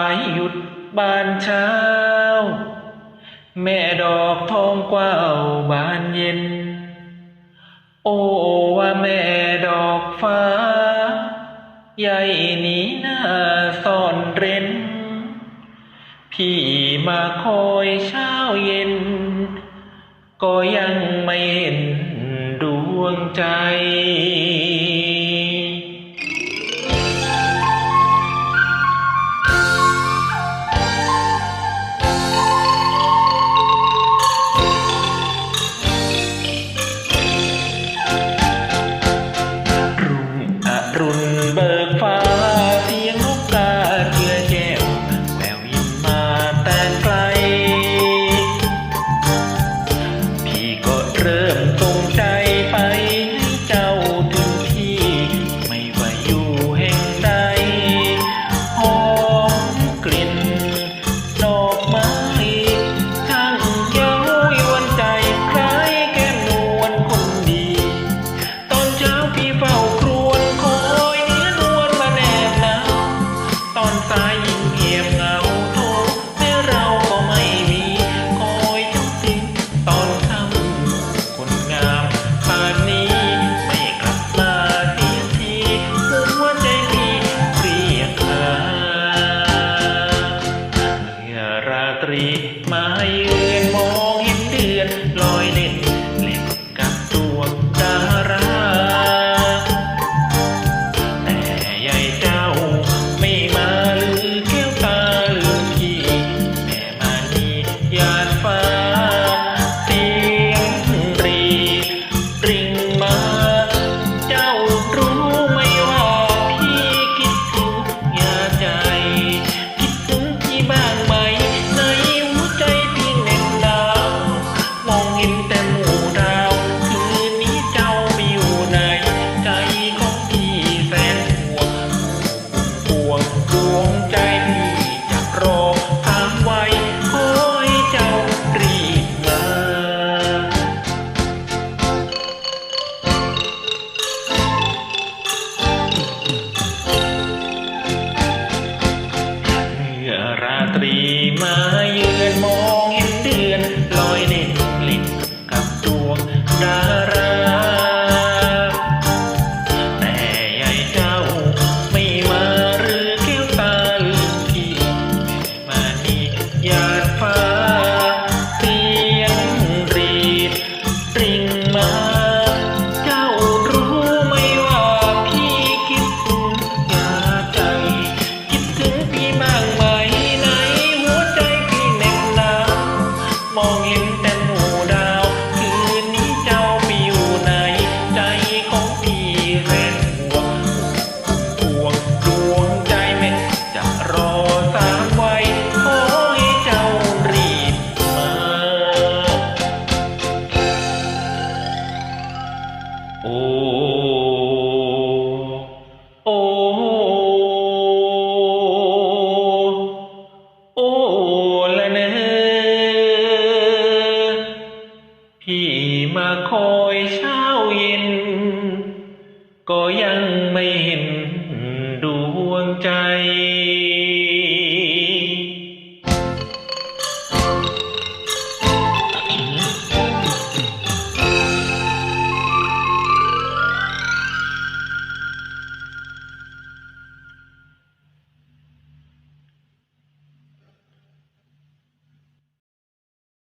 ายหยุดบานเช้า แม่ดอกทองกว้าวบานเย็น โอ้ว่าแม่ดอกฟ้า ใหญ่นี้หน้าซ่อนเร้น พี่มาคอยเช้าเย็น ก็ยังไม่เห็นดวงใจ มายืนมอง โอโอโอละเนอพี่มาคอยเช้าย็น ก็ยังไม่เห็น